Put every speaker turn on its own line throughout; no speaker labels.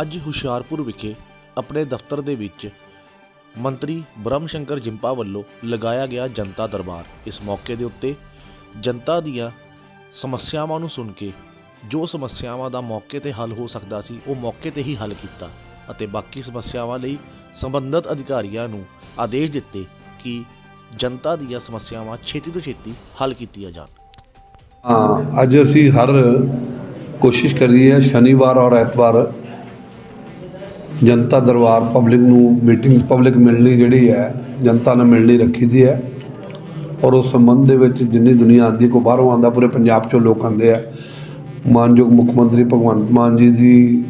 ਅੱਜ ਹੁਸ਼ਿਆਰਪੁਰ ਵਿਖੇ ਆਪਣੇ ਦਫ਼ਤਰ ਦੇ ਵਿੱਚ ਮੰਤਰੀ ਬ੍ਰਹਮ ਸ਼ੰਕਰ ਜਿੰਪਾ ਵੱਲੋਂ ਲਗਾਇਆ ਗਿਆ ਜਨਤਾ ਦਰਬਾਰ। ਇਸ ਮੌਕੇ ਦੇ ਉੱਤੇ ਜਨਤਾ ਦੀਆਂ ਸਮੱਸਿਆਵਾਂ ਨੂੰ ਸੁਣ ਕੇ, ਜੋ ਸਮੱਸਿਆਵਾਂ ਦਾ ਮੌਕੇ ਤੇ ਹੱਲ ਹੋ ਸਕਦਾ ਸੀ, ਉਹ ਮੌਕੇ ਤੇ ਹੀ ਹੱਲ ਕੀਤਾ ਅਤੇ ਬਾਕੀ ਸਮੱਸਿਆਵਾਂ ਲਈ ਸੰਬੰਧਿਤ ਅਧਿਕਾਰੀਆਂ ਨੂੰ ਆਦੇਸ਼ ਦਿੱਤੇ ਕਿ ਜਨਤਾ ਦੀਆਂ ਸਮੱਸਿਆਵਾਂ ਛੇਤੀ ਤੋਂ ਛੇਤੀ ਹੱਲ ਕੀਤੀਆਂ ਜਾਣ।
ਹਾਂ, ਅੱਜ ਅਸੀਂ ਹਰ ਕੋਸ਼ਿਸ਼ ਕਰੀ ਹੈ ਸ਼ਨੀਵਾਰ ਔਰ ਐਤਵਾਰ ਜਨਤਾ ਦਰਬਾਰ ਪਬਲਿਕ ਨੂੰ ਮੀਟਿੰਗ ਪਬਲਿਕ ਮਿਲਣੀ ਜਿਹੜੀ ਹੈ, ਜਨਤਾ ਨਾਲ ਮਿਲਣੀ ਰੱਖੀ ਦੀ ਹੈ। ਔਰ ਉਸ ਸੰਬੰਧ ਦੇ ਵਿੱਚ ਜਿੰਨੀ ਦੁਨੀਆ ਆਉਂਦੀ ਕੋ ਬਾਹਰੋਂ ਆਉਂਦਾ, ਪੂਰੇ ਪੰਜਾਬ ਚੋਂ ਲੋਕ ਆਉਂਦੇ ਆ। ਮਾਨਯੋਗ ਮੁੱਖ ਮੰਤਰੀ ਭਗਵੰਤ ਮਾਨ ਜੀ ਦੀ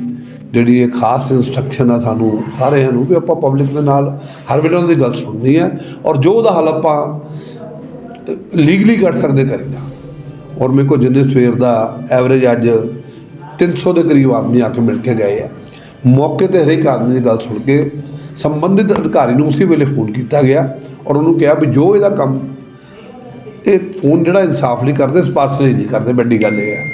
ਜਿਹੜੀ ਇਹ ਖਾਸ ਇਨਸਟਰਕਸ਼ਨ ਆ ਸਾਨੂੰ ਸਾਰਿਆਂ ਨੂੰ ਵੀ ਆਪਾਂ ਪਬਲਿਕ ਦੇ ਨਾਲ ਹਰ ਵੇਲੇ ਉਹਨਾਂ ਦੀ ਗੱਲ ਸੁਣਨੀ ਹੈ। ਔਰ ਜੋ ਉਹਦਾ ਹੱਲ ਆਪਾਂ ਲੀਗਲੀ ਕਰ ਸਕਦੇ ਕਰੀਦਾ। ਔਰ ਮੇਰੇ ਕੋਲ ਜਿੰਨੇ ਸਵੇਰ ਦਾ ਐਵਰੇਜ ਅੱਜ 300 ਦੇ ਕਰੀਬ ਆਦਮੀ ਆ ਕੇ ਮਿਲ ਕੇ ਗਏ ਆ। ਮੌਕੇ ਤੇ ਹਰੇਕ ਆਦਮੀ ਦੀ ਗੱਲ ਸੁਣ ਕੇ ਸੰਬੰਧਿਤ ਅਧਿਕਾਰੀ ਨੂੰ ਉਸੇ ਵੇਲੇ ਫੋਨ ਕੀਤਾ ਗਿਆ ਔਰ ਉਹਨੂੰ ਕਿਹਾ ਵੀ ਜੋ ਇਹਦਾ ਕੰਮ ਇਹ ਫੋਨ ਜਿਹੜਾ ਇਨਸਾਫ ਲਈ ਕਰਦੇ, ਸਪਾਰਸ਼ ਲਈ ਨਹੀਂ ਕਰਦੇ, ਵੱਡੀ ਗੱਲ ਇਹ ਹੈ।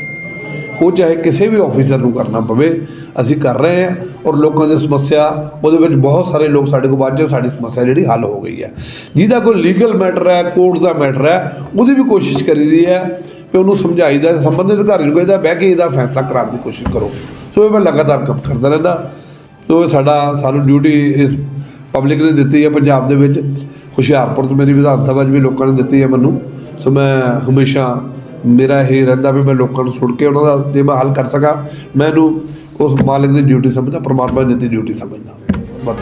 ਉਹ ਚਾਹੇ ਕਿਸੇ ਵੀ ਆਫੀਸਰ ਨੂੰ ਕਰਨਾ ਪਵੇ, ਅਸੀਂ ਕਰ ਰਹੇ ਹਾਂ ਔਰ ਲੋਕਾਂ ਦੀ ਸਮੱਸਿਆ, ਉਹਦੇ ਵਿੱਚ ਬਹੁਤ ਸਾਰੇ ਲੋਕ ਸਾਡੇ ਕੋਲ ਬਾਅਦ ਸਾਡੀ ਸਮੱਸਿਆ ਜਿਹੜੀ ਹੱਲ ਹੋ ਗਈ ਹੈ। ਜਿਹਦਾ ਕੋਈ ਲੀਗਲ ਮੈਟਰ ਹੈ ਕੋਰਟ ਦਾ ਮੈਟਰ ਹੈ, ਉਹਦੀ ਵੀ ਕੋਸ਼ਿਸ਼ ਕਰੀਦੀ ਹੈ ਕਿ ਉਹਨੂੰ ਸਮਝਾਈਦਾ, ਸੰਬੰਧਿਤ ਅਧਿਕਾਰੀ ਨੂੰ ਕਹਿੰਦਾ, ਬਹਿ ਕੇ ਇਹਦਾ ਫੈਸਲਾ ਕਰਾਉਣ ਦੀ ਕੋਸ਼ਿਸ਼ ਕਰੋ। ਸੋ ਮੈਂ ਲਗਾਤਾਰ ਕੰਮ ਕਰਦਾ ਰਹਿੰਦਾ। ਸੋ ਇਹ ਸਾਡਾ, ਸਾਨੂੰ ਡਿਊਟੀ ਇਸ ਪਬਲਿਕ ਨੇ ਦਿੱਤੀ ਹੈ ਪੰਜਾਬ ਦੇ ਵਿੱਚ। ਹੁਸ਼ਿਆਰਪੁਰ ਤੋਂ ਮੇਰੀ ਵਿਧਾਨ ਸਭਾ 'ਚ ਵੀ ਲੋਕਾਂ ਨੇ ਦਿੱਤੀ ਹੈ ਮੈਨੂੰ। ਸੋ ਮੈਂ ਹਮੇਸ਼ਾ ਮੇਰਾ ਇਹ ਰਹਿੰਦਾ ਵੀ ਮੈਂ ਲੋਕਾਂ ਨੂੰ ਸੁਣ ਕੇ ਉਹਨਾਂ ਦਾ ਜੇ ਮੈਂ ਹੱਲ ਕਰ ਸਕਾਂ, ਮੈਂ ਇਹਨੂੰ ਉਸ ਮਾਲਕ ਦੀ ਡਿਊਟੀ ਸਮਝਦਾ, ਪਰਮਾਤਮਾ ਦੀ ਦਿੱਤੀ ਡਿਊਟੀ ਸਮਝਦਾ। ਬਸ